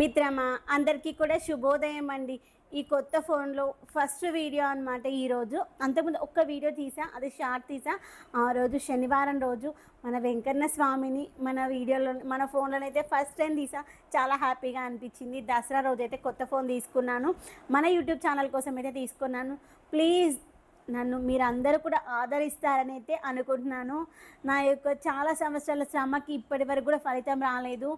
మిత్రమా అందరికీ కూడా శుభోదయం అండి. ఈ కొత్త ఫోన్లో ఫస్ట్ వీడియో అనమాట ఈరోజు అంతకుముందు ఒక్క వీడియో తీసా అది షార్ట్ తీసా. ఆ రోజు శనివారం రోజు మన వెంకన్న స్వామిని మన వీడియోలో మన ఫోన్లో అయితే ఫస్ట్ టైం తీసా. చాలా హ్యాపీగా అనిపించింది. దసరా రోజు అయితే కొత్త ఫోన్ తీసుకున్నాను. మన యూట్యూబ్ ఛానల్ కోసం అయితే తీసుకున్నాను. ప్లీజ్ నన్ను మీరందరూ కూడా ఆదరిస్తారని అయితే అనుకుంటున్నాను. నా యొక్క చాలా సంవత్సరాల శ్రమకి ఇప్పటి వరకు కూడా ఫలితం రాలేదు.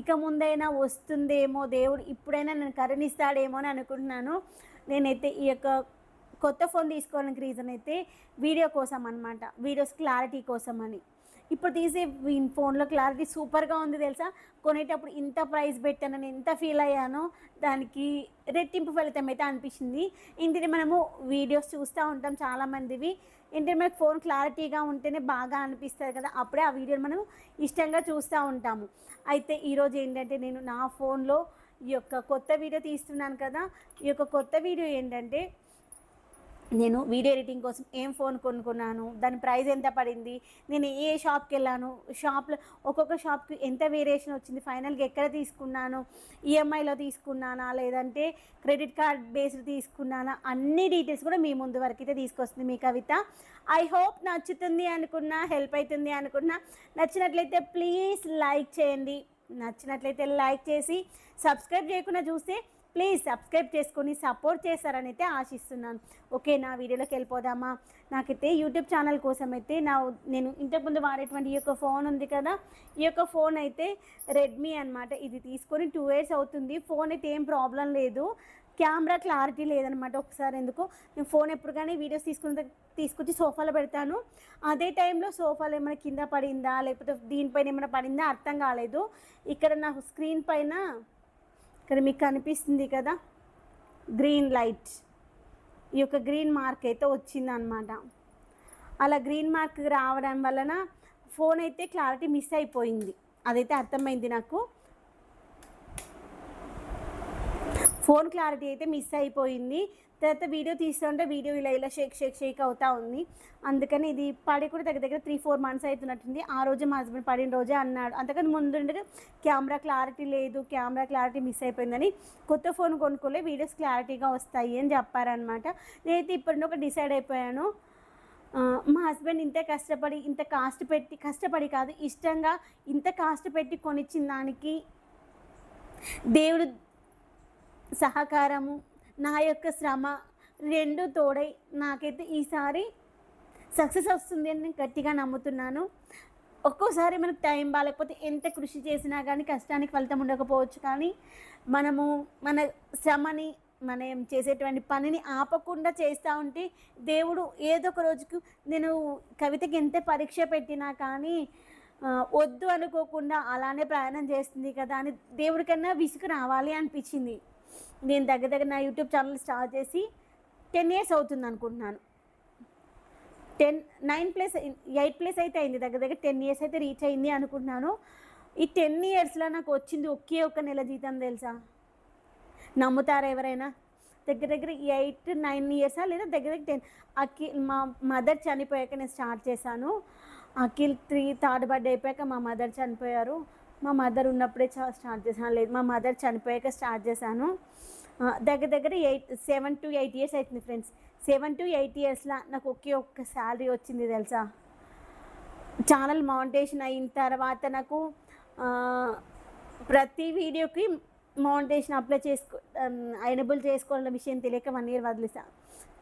ఇక ముందైనా వస్తుందేమో దేవుడు ఇప్పుడైనా నన్ను కరుణిస్తాడేమో అని అనుకుంటున్నాను. నేనైతే ఈ యొక్క కొత్త ఫోన్ తీసుకోవడానికి రీజన్ అయితే వీడియో కోసం అనమాట వీడియోస్ క్లారిటీ కోసం అని. ఇప్పుడు తీసే ఫోన్లో క్లారిటీ సూపర్గా ఉంది తెలుసా? కొనేటప్పుడు ఇంత ప్రైస్ పెట్టానని ఎంత ఫీల్ అయ్యానో దానికి రెట్టింపు ఫలితం అయితే అనిపించింది. ఇంటిని మనము వీడియోస్ చూస్తూ ఉంటాం చాలామందివి. ఏంటంటే మనకు ఫోన్ క్లారిటీగా ఉంటేనే బాగా అనిపిస్తుంది కదా అప్పుడే ఆ వీడియోని మనం ఇష్టంగా చూస్తూ ఉంటాము. అయితే ఈరోజు ఏంటంటే నేను నా ఫోన్లో ఈ యొక్క కొత్త వీడియో తీస్తున్నాను కదా ఈ యొక్క కొత్త వీడియో ఏంటంటే నేను వీడియో ఎడిటింగ్ కోసం ఏం ఫోన్ కొనుక్కున్నాను? దాని ప్రైస్ ఎంత పడింది? నేను ఏ షాప్కి వెళ్ళాను? షాప్లో ఒక్కొక్క షాప్కి ఎంత వేరియేషన్ వచ్చింది? ఫైనల్గా ఎక్కడ తీసుకున్నాను? ఈఎంఐలో తీసుకున్నానా? లేదంటే క్రెడిట్ కార్డ్ బేస్డ్ తీసుకున్నానా? అన్ని డీటెయిల్స్ కూడా మీ ముందు వరకు అయితే తీసుకొస్తుంది మీ కవిత. ఐ హోప్ నచ్చుతుంది అనుకున్నా హెల్ప్ అవుతుంది అనుకున్నా. నచ్చినట్లయితే ప్లీజ్ లైక్ చేయండి. నచ్చినట్లయితే లైక్ చేసి సబ్స్క్రైబ్ చేయకుండా చూస్తే ప్లీజ్ సబ్స్క్రైబ్ చేసుకొని సపోర్ట్ చేస్తారని అయితే ఆశిస్తున్నాను. ఓకే నా వీడియోలోకి వెళ్ళిపోదామా? నాకైతే యూట్యూబ్ ఛానల్ కోసం అయితే నా నేను ఇంతకుముందు వాడేటువంటి ఈ యొక్క ఫోన్ ఉంది కదా? ఈ యొక్క ఫోన్ అయితే రెడ్మీ అనమాట ఇది తీసుకొని టూ ఇయర్స్ అవుతుంది. ఫోన్ అయితే ఏం ప్రాబ్లం లేదు. కెమెరా క్లారిటీ లేదనమాట ఒకసారి ఎందుకు? నేను ఫోన్ ఎప్పుడు కానీ వీడియోస్ తీసుకున్న తీసుకొచ్చి సోఫాలో పెడతాను. అదే టైంలో సోఫాలో ఏమైనా కింద పడిందా? లేకపోతే దీనిపైన ఏమైనా పడిందా? అర్థం కాలేదు. ఇక్కడ నా స్క్రీన్ పైన ఇక్కడ మీకు కనిపిస్తుంది కదా గ్రీన్ లైట్. ఈ యొక్క గ్రీన్ మార్క్ అయితే వచ్చిందనమాట అలా గ్రీన్ మార్క్ రావడం వలన ఫోన్ అయితే క్లారిటీ మిస్ అయిపోయింది. అదైతే అర్థమైంది నాకు. ఫోన్ క్లారిటీ అయితే మిస్ అయిపోయింది. తర్వాత వీడియో తీస్తుంటే వీడియో ఇలా ఇలా షేక్ షేక్ షేక్ అవుతా ఉంది. అందుకని ఇది పడి కూడా దగ్గర దగ్గర త్రీ ఫోర్ మంత్స్ అవుతున్నట్టుంది ఆ రోజు మా హస్బెండ్ పడిన రోజే అన్నాడు. అంతకని ముందు కెమెరా క్లారిటీ లేదు కెమెరా క్లారిటీ మిస్ అయిపోయిందని కొత్త ఫోన్ కొనుక్కోలే వీడియోస్ క్లారిటీగా వస్తాయి అని చెప్పారనమాట నేనైతే ఇప్పటి ఒక డిసైడ్ అయిపోయాను. మా హస్బెండ్ ఇంత కష్టపడి ఇంత కాస్ట్ పెట్టి కష్టపడి కాదు ఇష్టంగా ఇంత కాస్ట్ పెట్టి కొనిచ్చిన దానికి దేవుడు సహకారము నా యొక్క శ్రమ రెండు తోడై నాకైతే ఈసారి సక్సెస్ వస్తుంది అని నేను గట్టిగా నమ్ముతున్నాను. ఒక్కోసారి మనకు టైం బాగాలేకపోతే ఎంత కృషి చేసినా కానీ కష్టానికి ఫలితం ఉండకపోవచ్చు కానీ మనము మన శ్రమని మనం చేసేటువంటి పనిని ఆపకుండా చేస్తూ ఉంటే దేవుడు ఏదో ఒక రోజుకు నేను కవితకి ఎంత పరీక్ష పెట్టినా కానీ వద్దు అనుకోకుండా అలానే ప్రయాణం చేస్తుంది కదా అని దేవుడికన్నా విసుగు రావాలి అనిపించింది. నేను దగ్గర దగ్గర నా యూట్యూబ్ ఛానల్ స్టార్ట్ చేసి టెన్ ఇయర్స్ అవుతుంది అనుకుంటున్నాను. Ten nine plus eight plus అయితే అయింది. దగ్గర దగ్గర టెన్ ఇయర్స్ అయితే రీచ్ అయింది అనుకుంటున్నాను. ఈ టెన్ ఇయర్స్లో నాకు వచ్చింది ఒకే ఒక్క నెల జీతం తెలుసా? నమ్ముతారా ఎవరైనా? దగ్గర దగ్గర ఎయిట్ నైన్ ఇయర్సా? లేదా దగ్గర దగ్గర టెన్? అఖిల్ మా మదర్ చనిపోయాక నేను స్టార్ట్ చేశాను. అఖిల్ త్రీ థర్డ్ బర్త్డే అయిపోయాక మా మదర్ చనిపోయారు. మా మదర్ ఉన్నప్పుడే స్టార్ట్ చేశాను. లేదు మా మదర్ చనిపోయాక స్టార్ట్ చేశాను. దగ్గర దగ్గర eight seven to eight years అవుతుంది ఫ్రెండ్స్. సెవెన్ టు ఎయిట్ ఇయర్స్లో నాకు ఒకే ఒక్క శాలరీ వచ్చింది తెలుసా? ఛానల్ మౌంటేషన్ అయిన తర్వాత నాకు ప్రతి వీడియోకి మౌంటేషన్ అప్లై చేసుకో ఎనబుల్ చేసుకోవాలన్న విషయం తెలియక వన్ ఇయర్ వదిలేసా.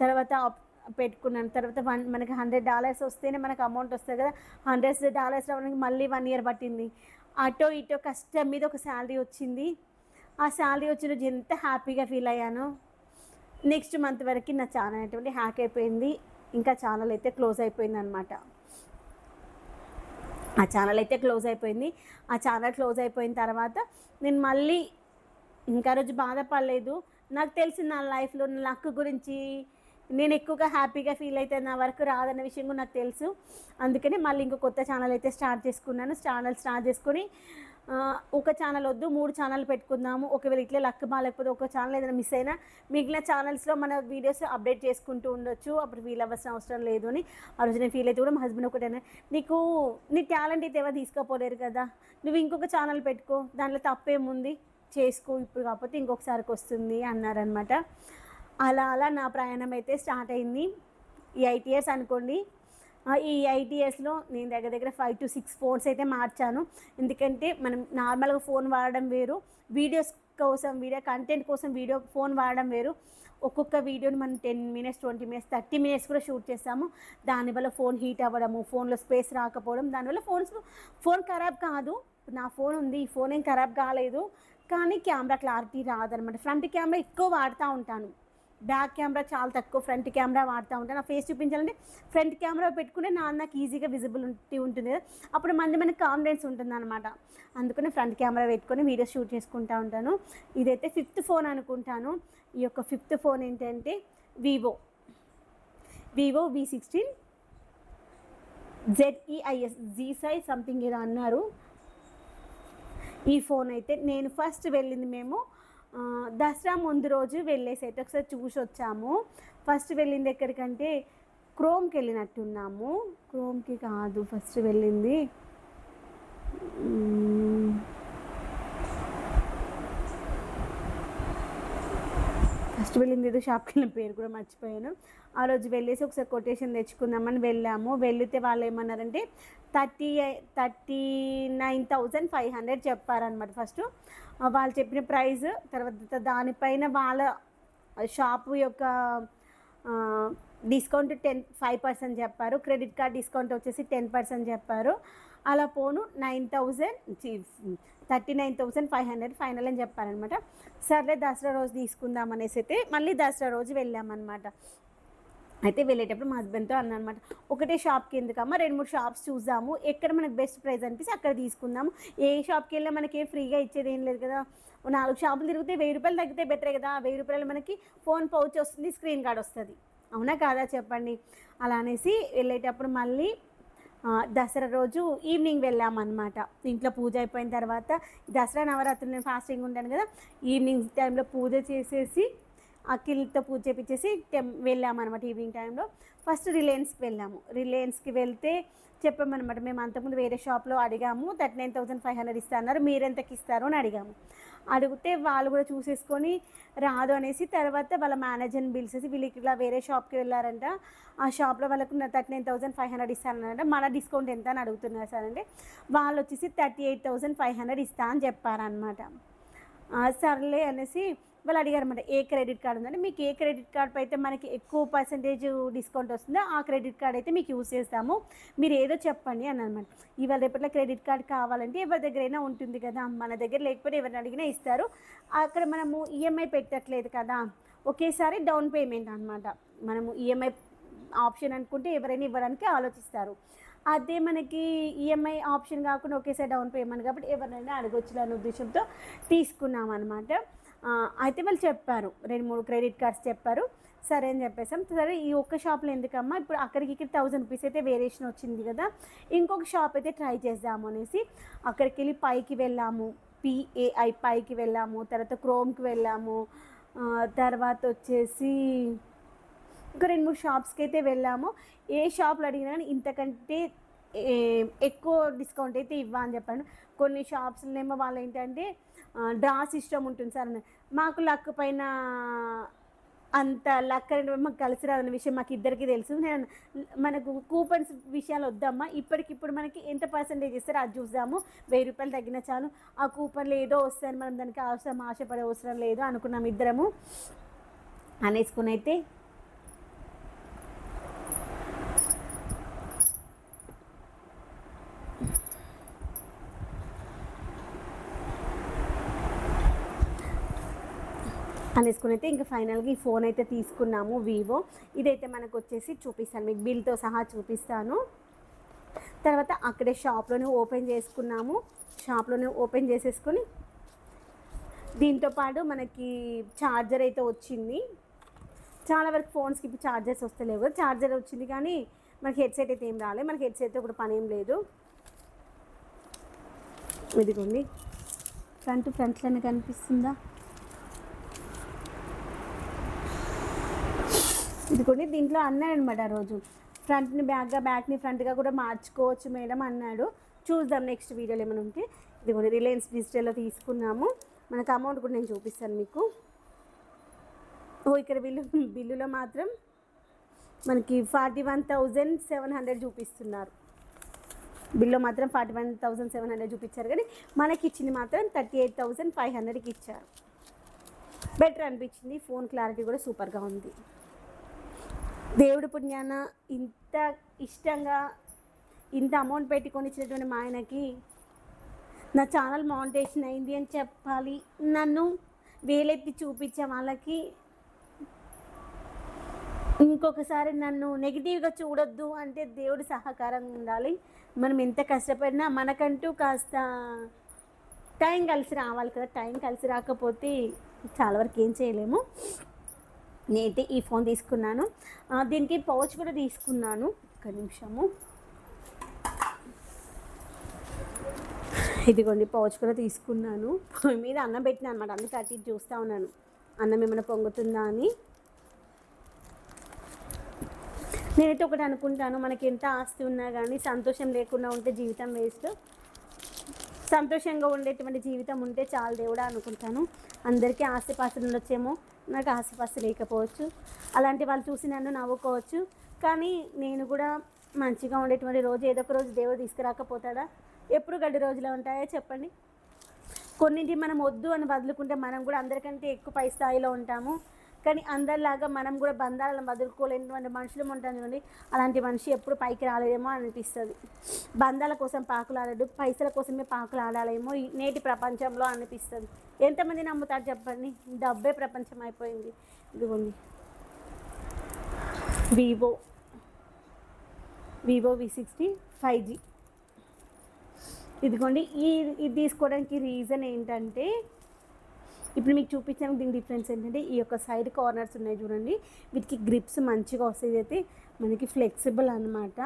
తర్వాత అప్- పెట్టుకున్నాను. తర్వాత వన్ మనకి హండ్రెడ్ డాలర్స్ వస్తేనే మనకు అమౌంట్ వస్తుంది కదా. హండ్రెడ్ డాలర్స్ రావడానికి మళ్ళీ వన్ ఇయర్ పట్టింది. అటో ఇటో కష్టం మీద ఒక శాలరీ వచ్చింది. ఆ శాలరీ వచ్చిన రోజు ఎంత హ్యాపీగా ఫీల్ అయ్యాను నెక్స్ట్ మంత్ వరకు నా ఛానల్ అనేటువంటి హ్యాక్ అయిపోయింది. ఇంకా ఛానల్ అయితే క్లోజ్ అయిపోయింది అనమాట ఆ ఛానల్ అయితే క్లోజ్ అయిపోయింది. ఆ ఛానల్ క్లోజ్ అయిపోయిన తర్వాత నేను మళ్ళీ ఇంకా రోజు బాధపడలేదు. నాకు తెలిసి నా లైఫ్లో నా లక్ గురించి నేను ఎక్కువగా హ్యాపీగా ఫీల్ అయితే నా వరకు రాదన్న విషయం కూడా నాకు తెలుసు. అందుకనే మళ్ళీ ఇంకో కొత్త ఛానల్ అయితే స్టార్ట్ చేసుకున్నాను. ఛానల్ స్టార్ట్ చేసుకొని ఒక ఛానల్ వద్దు మూడు ఛానల్ పెట్టుకుందాము. ఒకవేళ ఇట్లే లక్ బాగాలేకపోతే ఒక ఛానల్ ఏదైనా మిస్ అయినా మిగిలిన ఛానల్స్లో మన వీడియోస్ అప్డేట్ చేసుకుంటూ ఉండొచ్చు. అప్పుడు ఫీల్ అవ్వాల్సిన అవసరం లేదు అని ఆ రోజు నేను ఫీల్ అయితే కూడా మా హస్బెండ్ ఒకటేనా నీకు నీ టాలెంట్ అయితే ఎవరు తీసుకోపోలేరు కదా. నువ్వు ఇంకొక ఛానల్ పెట్టుకో. దాంట్లో తప్పేముంది? చేసుకో. ఇప్పుడు కాకపోతే ఇంకొకసారికి వస్తుంది అన్నారనమాట అలా అలా నా ప్రయాణం అయితే స్టార్ట్ అయింది. ఈ ఎయిట్ ఇయర్స్ అనుకోండి. ఈ ఎయిట్ ఇయర్స్లో నేను దగ్గర దగ్గర ఫైవ్ టు సిక్స్ ఫోన్స్ అయితే మార్చాను. ఎందుకంటే మనం నార్మల్గా ఫోన్ వాడడం వేరు. వీడియోస్ కోసం వీడియో కంటెంట్ కోసం వీడియో ఫోన్ వాడడం వేరు. ఒక్కొక్క వీడియోని మనం ten minutes twenty minutes thirty minutes కూడా షూట్ చేస్తాము. దానివల్ల ఫోన్ హీట్ అవ్వడము ఫోన్లో స్పేస్ రాకపోవడం దానివల్ల ఫోన్స్ ఫోన్ ఖరాబ్ కాదు. నా ఫోన్ ఉంది ఈ ఫోన్ ఏం ఖరాబ్ కాలేదు. కానీ కెమెరా క్లారిటీ రాదనమాట. ఫ్రంట్ కెమెరా ఎక్కువ వాడుతూ ఉంటాను. బ్యాక్ కెమెరా చాలా తక్కువ ఫ్రంట్ కెమెరా వాడుతూ ఉంటాను నా ఫేస్ చూపించాలంటే ఫ్రంట్ కెమెరా పెట్టుకుంటే నా నాకు ఈజీగా విజిబిలిటీ ఉంటుంది కదా. అప్పుడు మంది మనకి కాన్ఫిడెన్స్ ఉంటుంది అనమాట అందుకని ఫ్రంట్ కెమెరా పెట్టుకొని వీడియో షూట్ చేసుకుంటూ ఉంటాను. ఇదైతే ఫిఫ్త్ ఫోన్ అనుకుంటాను. ఈ యొక్క ఫిఫ్త్ ఫోన్ ఏంటంటే వివో. వివో వి సిక్స్టీన్ జెడ్ఈఐఎస్ జీ సై సంథింగ్ ఏదో అన్నారు. ఈ ఫోన్ అయితే నేను ఫస్ట్ వెళ్ళింది మేము దసరా ముందు రోజు వెళ్ళేసి అయితే ఒకసారి చూసి వచ్చాము. ఫస్ట్ వెళ్ళింది ఎక్కడికంటే క్రోమ్కి వెళ్ళినట్టున్నాము. క్రోమ్కి కాదు ఫస్ట్ వెళ్ళింది. ఫస్ట్ వెళ్ళింది ఏదో షాప్కి వెళ్ళిన పేరు కూడా మర్చిపోయాను. ఆ రోజు వెళ్ళేసి ఒకసారి కొటేషన్ తెచ్చుకుందామని వెళ్ళాము. వెళితే వాళ్ళు ఏమన్నారంటే thirty thirty nine thousand five hundred చెప్పారనమాట ఫస్ట్. వాళ్ళు చెప్పిన ప్రైస్ తర్వాత దానిపైన వాళ్ళ షాపు యొక్క డిస్కౌంట్ టెన్ ఫైవ్ పర్సెంట్ చెప్పారు. క్రెడిట్ కార్డ్ డిస్కౌంట్ వచ్చేసి టెన్ పర్సెంట్ చెప్పారు. అలా పోను nine thousand thirty nine thousand five hundred final అని చెప్పారనమాట. సర్లే దసరా రోజు తీసుకుందాం అనేసి అయితే మళ్ళీ దసరా రోజు వెళ్ళామన్నమాట అయితే వెళ్ళేటప్పుడు మా హస్బెండ్తో అన్నమాట అనమాట ఒకటే షాప్కి ఎందుకమ్మా? రెండు మూడు షాప్స్ చూద్దాము. ఎక్కడ మనకు బెస్ట్ ప్రైస్ అనిపిస్తే అక్కడ తీసుకుందాము. ఏ షాప్కి వెళ్ళినా మనకి ఏం ఫ్రీగా ఇచ్చేది ఏం లేదు కదా. నాలుగు షాపులు తిరిగితే వెయ్యి రూపాయలు తగ్గితే బెటరే కదా. వెయ్యి రూపాయలు మనకి ఫోన్ పౌచ్ వస్తుంది స్క్రీన్ కార్డ్ వస్తుంది. అవునా కాదా చెప్పండి. అలా అనేసి వెళ్ళేటప్పుడు మళ్ళీ దసరా రోజు ఈవినింగ్ వెళ్ళామన్నమాట. ఇంట్లో పూజ అయిపోయిన తర్వాత దసరా నవరాత్రులు నేను ఫాస్టింగ్ ఉంటాను కదా. ఈవినింగ్ టైంలో పూజ చేసేసి అఖిల్తో పూజ చేపించేసి టెం వెళ్ళామన్నమాట ఈవినింగ్ టైంలో ఫస్ట్ రిలయన్స్కి వెళ్ళాము. రిలయన్స్కి వెళ్తే చెప్పామన్నమాట మేము అంతకుముందు వేరే షాప్లో అడిగాము thirty nine thousand five hundred ఇస్తాన్నారు మీరు ఎంతకి ఇస్తారు? అని అడిగాము. అడిగితే వాళ్ళు కూడా చూసేసుకొని రాదు అనేసి తర్వాత వాళ్ళ మేనేజర్ని పిలిచేసి వీళ్ళకి ఇట్లా వేరే షాప్కి వెళ్ళారంట ఆ షాప్లో వాళ్ళకు thirty nine thousand five hundred ఇస్తానంట మన డిస్కౌంట్ ఎంత? అని అడుగుతున్నారు సార్ అంటే వాళ్ళు వచ్చేసి thirty eight thousand five hundred ఇస్తా అని చెప్పారనమాట సర్లే అనేసి వాళ్ళు అడిగారన్నమాట ఏ క్రెడిట్ కార్డు ఉందంటే మీకు ఏ క్రెడిట్ కార్డు అయితే మనకి ఎక్కువ పర్సెంటేజ్ డిస్కౌంట్ వస్తుందో ఆ క్రెడిట్ కార్డ్ అయితే మీకు యూస్ చేస్తాము. మీరు ఏదో చెప్పండి అని అనమాట ఇవాళ రేపట్లో క్రెడిట్ కార్డ్ కావాలంటే ఎవరి దగ్గరైనా ఉంటుంది కదా మన దగ్గర లేకపోతే ఎవరిని అడిగినా ఇస్తారు. అక్కడ మనము ఈఎంఐ పెట్టట్లేదు కదా ఒకేసారి డౌన్ పేమెంట్ అనమాట మనము ఈఎంఐ ఆప్షన్ అనుకుంటే ఎవరైనా ఇవ్వడానికి ఆలోచిస్తారు. అదే మనకి ఈఎంఐ ఆప్షన్ కాకుండా ఒకేసారి డౌన్ పేమెంట్ కాబట్టి ఎవరినైనా అడగొచ్చు అనే ఉద్దేశంతో తీసుకున్నాం అనమాట అయితే వాళ్ళు చెప్పారు. రెండు మూడు క్రెడిట్ కార్డ్స్ చెప్పారు. సరే అని చెప్పేసాం. సరే ఈ ఒక్క షాప్లో ఎందుకమ్మా? ఇప్పుడు అక్కడికి ఇక్కడ థౌజండ్ రూపీస్ అయితే వేరియేషన్ వచ్చింది కదా. ఇంకొక షాప్ అయితే ట్రై చేద్దాము అనేసి అక్కడికి వెళ్ళి పైకి వెళ్ళాము. పిఏఐ పైకి వెళ్ళాము. తర్వాత క్రోమ్కి వెళ్ళాము. తర్వాత వచ్చేసి ఇంకా రెండు మూడు షాప్స్కి అయితే వెళ్ళాము. ఏ షాప్లో అడిగినా కానీ ఇంతకంటే ఎక్కువ డిస్కౌంట్ అయితే ఇవ్వ అని చెప్పాను. కొన్ని షాప్స్లోనేమో వాళ్ళు ఏంటంటే డ్రా సిస్టమ్ ఉంటుంది సార్ అని. మాకు లక్ పైన అంత లక్ అనేది మాకు కలిసి రాదన్న విషయం మాకు ఇద్దరికి తెలుసు. నేను మనకు కూపన్స్ విషయాలు వద్దమ్మా. ఇప్పటికిప్పుడు మనకి ఎంత పర్సంటేజ్ ఇస్తారో అది చూద్దాము. వెయ్యి రూపాయలు తగ్గిన చాలు. ఆ కూపన్లు ఏదో వస్తాయని మనం దానికి అవసరం ఆశపడే అవసరం లేదు అనుకున్నాం ఇద్దరము. అనేసుకుని అయితే అనేసుకుని అయితే ఇంకా ఫైనల్గా ఈ ఫోన్ అయితే తీసుకున్నాము వివో ఇదైతే మనకు వచ్చేసి చూపిస్తాను మీకు బిల్తో సహా చూపిస్తాను. తర్వాత అక్కడే షాప్లోనే ఓపెన్ చేసుకున్నాము. షాప్లోనే ఓపెన్ చేసేసుకొని దీంతో పాటు మనకి ఛార్జర్ అయితే వచ్చింది. చాలా వరకు ఫోన్స్కి ఇప్పుడు ఛార్జర్స్ వస్తలేవు. కదా ఛార్జర్ వచ్చింది కానీ మనకి హెడ్సెట్ అయితే ఏం రాలేదు మనకి హెడ్సెట్ ఇప్పుడు పని ఏం లేదు. ఇదిగోండి. ఫ్రంట్ ఫ్రంట్లోనే కనిపిస్తుందా? ఇదిగోండి దీంట్లో అన్నాడు అనమాట ఆ రోజు. ఫ్రంట్ని బ్యాక్గా బ్యాక్ని ఫ్రంట్గా కూడా మార్చుకోవచ్చు మేడం అన్నాడు. చూద్దాం నెక్స్ట్ వీడియోలో ఏమైనా ఉంటే. ఇదిగోండి రిలయన్స్ డిజిటల్లో తీసుకున్నాము. మనకు అమౌంట్ కూడా నేను చూపిస్తాను మీకు. ఓ ఇక్కడ బిల్లు బిల్లులో మాత్రం మనకి forty one thousand seven hundred చూపిస్తున్నారు. బిల్లో మాత్రం forty one thousand seven hundred చూపించారు కానీ మనకి ఇచ్చింది మాత్రం థర్టీ ఎయిట్ థౌజండ్ ఫైవ్ హండ్రెడ్కి ఇచ్చారు. బెటర్ అనిపించింది ఫోన్ క్లారిటీ కూడా సూపర్గా ఉంది. దేవుడి పుణ్యాన ఇంత ఇష్టంగా ఇంత అమౌంట్ పెట్టి కొనిచ్చినటువంటి మా ఆయనకి నా ఛానల్ మౌంటేషన్ అయింది అని చెప్పాలి. నన్ను వేలెత్తి చూపించే వాళ్ళకి ఇంకొకసారి నన్ను నెగిటివ్గా చూడొద్దు అంటే దేవుడి సహకారం ఉండాలి. మనం ఎంత కష్టపడినా మనకంటూ కాస్త టైం కలిసి రావాలి కదా. టైం కలిసి రాకపోతే చాలా వరకు ఏం చేయలేము. నేనైతే ఈ ఫోన్ తీసుకున్నాను. దీనికి పౌచ్ కూడా తీసుకున్నాను. ఒక నిమిషము. ఇదిగోండి పౌచ్ కూడా తీసుకున్నాను. పొయ్యి మీద అన్నం పెట్టిన అనమాట అందుకే అటు ఇటు చూస్తూ ఉన్నాను. అన్నం ఏమైనా పొంగుతుందా అని. నేనైతే ఒకటి అనుకుంటాను. మనకి ఎంత ఆస్తి ఉన్నా కానీ సంతోషం లేకుండా ఉంటే జీవితం వేస్ట్. సంతోషంగా ఉండేటువంటి జీవితం ఉంటే చాలు దేవుడా అనుకుంటాను. అందరికీ ఆస్తిపాస్తులు ఉండొచ్చేమో నాకు ఆస్తిపాస్తు లేకపోవచ్చు. అలాంటి వాళ్ళు చూసి నన్ను నవ్వుకోవచ్చు. కానీ నేను కూడా మంచిగా ఉండేటువంటి రోజు ఏదో ఒక రోజు దేవుడు తీసుకురాకపోతాడా? ఎప్పుడు గడ్డి రోజులు ఉంటాయో చెప్పండి. కొన్నింటి మనం వద్దు అని వదులుకుంటే మనం కూడా అందరికంటే ఎక్కువ పై స్థాయిలో ఉంటాము. కానీ అందరిలాగా మనం కూడా బంధాలను వదులుకోలేనటువంటి మనుషులు ఉంటాం చూడండి. అలాంటి మనిషి ఎప్పుడు పైకి రాలేదేమో అనిపిస్తుంది. బంధాల కోసం పాకులాడడు పైసల కోసమే పాకులాడాలేమో నేటి ప్రపంచంలో అనిపిస్తుంది. ఎంతమంది నమ్ముతారు చెప్పండి? డబ్బే ప్రపంచం అయిపోయింది. ఇదిగోండి. Vivo. Vivo V sixty five G. ఇదిగోండి ఈ ఇది తీసుకోవడానికి రీజన్ ఏంటంటే ఇప్పుడు మీకు చూపించాను దీని డిఫరెన్స్ ఏంటంటే ఈ యొక్క సైడ్ కార్నర్స్ ఉన్నాయి చూడండి. వీటికి గ్రిప్స్ మంచిగా వస్తాయి. అయితే మనకి ఫ్లెక్సిబుల్ అనమాట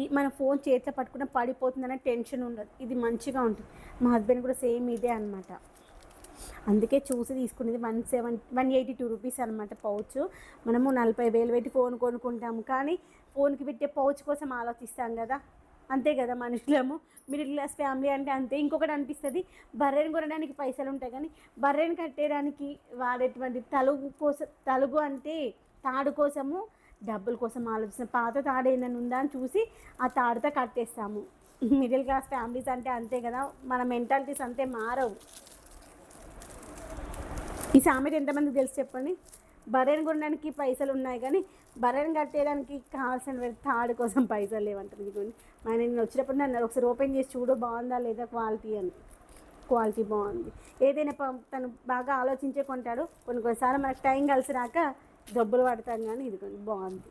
ఈ మన ఫోన్ చేతిలో పట్టుకున్న పడిపోతుందనే టెన్షన్ ఉండదు. ఇది మంచిగా ఉంటుంది. మా హస్బెండ్ కూడా సేమ్ ఇదే అనమాట అందుకే చూసి తీసుకునేది one seven one eighty two rupees అనమాట పౌచ్ మనము నలభై వేలు పెట్టి ఫోన్ కొనుక్కుంటాము. కానీ ఫోన్కి పెట్టే పౌచ్ కోసం ఆలోచిస్తాం కదా. అంతే కదా మనుషులము. మిడిల్ క్లాస్ ఫ్యామిలీ అంటే అంతే. ఇంకొకటి అనిపిస్తుంది బర్రెని కొనడానికి పైసలు ఉంటాయి కానీ బర్రెని కట్టేయడానికి వాడేటువంటి తలుగు కోసం తలుగు అంటే తాడు కోసము డబ్బుల కోసం ఆలోచిస్తాం. పాత తాడు ఏదైనా ఉందా అని చూసి ఆ తాడుతో కట్టేస్తాము మిడిల్ క్లాస్ ఫ్యామిలీస్ అంటే అంతే కదా మన మెంటాలిటీస్ అంతే మారవు. ఈ సామెత ఎంతమందికి తెలుసు చెప్పండి? బర్రెని కొనడానికి పైసలు ఉన్నాయి కానీ బర్రెని కట్టేయడానికి కావాల్సిన తాడు కోసం పైసలు లేవంటారు. ఇదిగోండి. ఆయన నేను వచ్చినప్పుడు నన్ను ఒకసారి ఓపెన్ చేసి చూడు బాగుందా లేదా క్వాలిటీ అని. క్వాలిటీ బాగుంది. ఏదైనా తను బాగా ఆలోచించే కొంటాడు. కొన్ని కొన్నిసార్లు మనకు టైం కలిసి రాక డబ్బులు పడతాను కానీ ఇది బాగుంది.